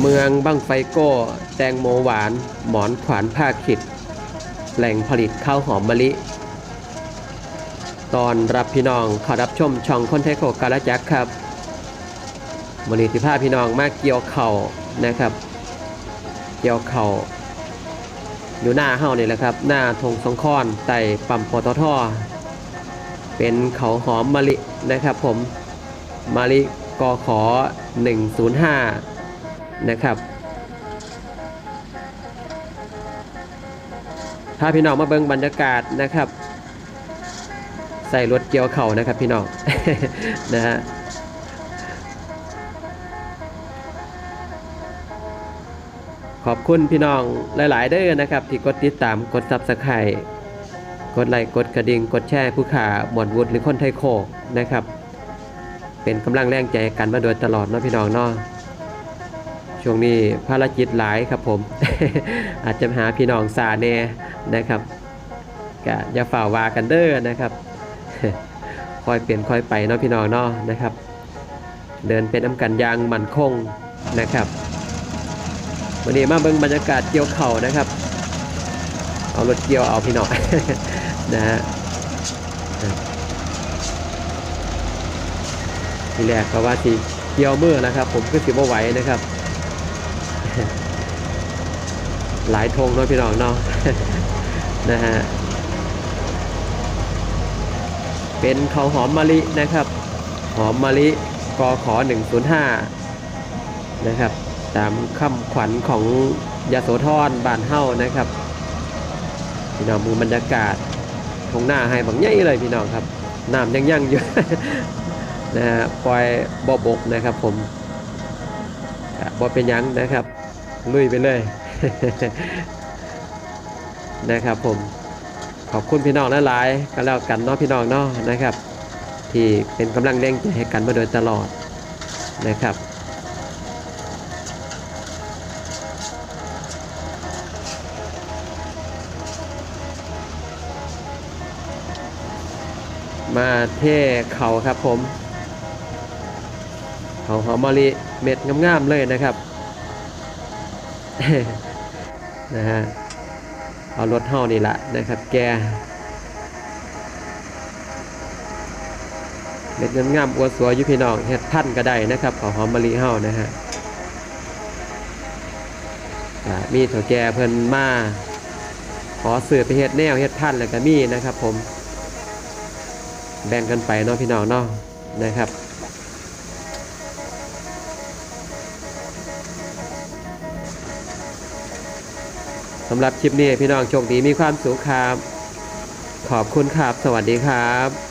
เมืองบังไฟโก้ แตงโมหวาน หมอนขวานผ้าขิด แหล่งผลิตข้าวหอมมะลิ ตอนรับพี่น้องเขอรับชมช่องคนไทยโคกาลจักรครับวันนี้สิพาพี่น้องมาเกี่ยวเข่านะครับ เกี่ยวเข่าอยู่หน้าเฮานี่แหละครับ หน้าธงสองคอนไต่ปั๊มปตทเป็นเขาวหอมมะลินะครับผมมะลิกขอ105 นะครับถ้าพี่น้องมาเบิ่งบรรยากาศนะครับ ใส่รถเกี่ยวเข่านะครับพี่น้องนะฮะขอบคุณพี่น้องหลาย ๆ เด้อนะครับ ที่กดติดตามกดซับสไครต์กดไลค์กดกระดิ่งกดแชร์ผู้ขาหมวดวุฒิหรือคนไทยโคกนะครับ เป็นกำลังแรงใจกันมาโดยตลอดเนาะพี่น้องเนาะ ช่วงนี้ภารกิจหลายครับผม อาจจะหาพี่น้องสาแน่นะครับก็อย่าฝ่าวากันเด้อนะครับคอยเปลี่ยนคอยไปเนาะพี่น้องเนาะนะครับ เดินเป็นน้ำกันยางมั่นคงนะครับวันนี้มาเบิ่งบรรยากาศเกี่ยวเข่านะครับ เอารถเกี่ยวเอาพี่น้องนะฮะทีแรกก็ว่าสิเกี่ยวมือนะครับ ผมก็สิบ่ไหวนะครับ หลายธงเนาะพี่น้องเนาะนะฮะเป็นเขาวหอมมะลินะครับ หอมมะลิกขอ105 นะครับ ตามคำขวัญของยาโสธรบ้านเฮ้านะครับ พี่น้องมือบรรยากาศทงหน้าให้บังใหญ่เลยพี่น้องครับน้ำยังยั่งอยู่นะฮะปล่อยบ่บกนะครับผมบ่เป็นยังนะครับ ลุยไปเลยนะครับผมขอบคุณพี่น้องหลายๆก็แล้วกันเนาะพี่น้องเนาะนะครับ ที่เป็นกำลังแรงใจให้กันมาโดยตลอดนะครับมาเท่เขาครับผมเขาหอมมะลิเม็ดงามๆเลยนะครับ นะฮะเอารถเท่านี่แหละนะครับ แกเม็ดงามๆอวดสวยยู่พี่น้องเฮ็ดพันก็ได้นะครับขาหอมมะลิเฮานะฮะมีเถ่าแก่เพิ่นมาขอซื้อไปเฮ็ดแนวเฮ็ดพันแล้วก็มีนะครับ ผม แบ่งกันไปเนาะพี่น้องเนาะนะครับ สำหรับคลิปนี้พี่น้องโชคดีมีความสุขครับ ขอบคุณครับ สวัสดีครับ